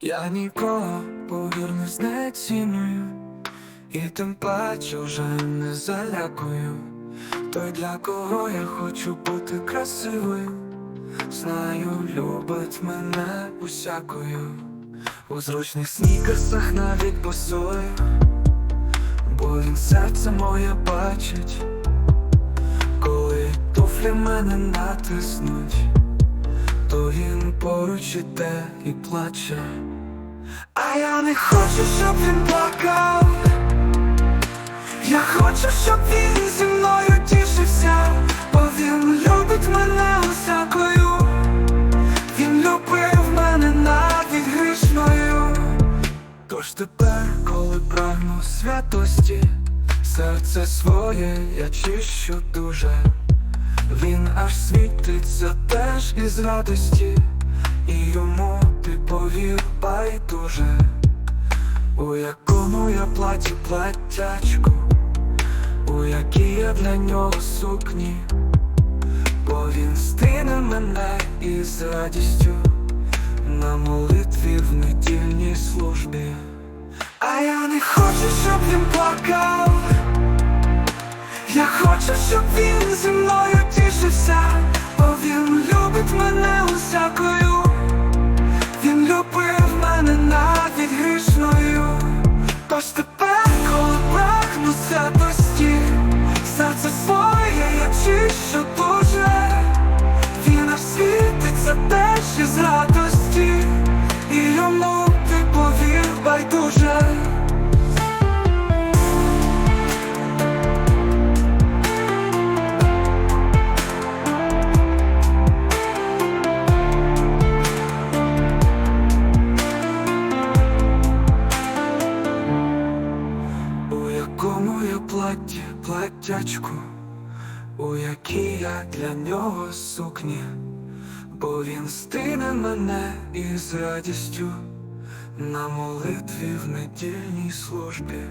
Я нікого, повір, не знеціную, і тим паче вже не залякую. Той, для кого я хочу бути красивою, знаю, любить мене усякою, у зручних снікерсах навіть босою, бо він серце моє бачить, коли туфлі мене натиснуть, то він поруч іде і плаче. А я не хочу, щоб він плакав. Я хочу, щоб він зі мною тішився, бо він любить мене усякою. Він любив мене навіть грішною. Тож тепер, коли прагну святості, серце своє я чищу дуже. Він аж світиться теж із радості, і йому ти повір байдуже, у якому я платі платячку, у якій я для нього сукні, бо він стине мене із радістю на молитві в недільній службі. А я не хочу, щоб він плакав. Я хочу, щоб він зі мною тішився, бо він любить мене усякою. Він любив мене навіть грішною. Тож тепер, коли прагну святості, серце своє я чищу дуже. Він аж світиться теж із радості, і йому ти повір байдуже. Якому я платі платтячку, у якій я для нього сукні, бо він стине мене із радістю на молитві в недільній службі.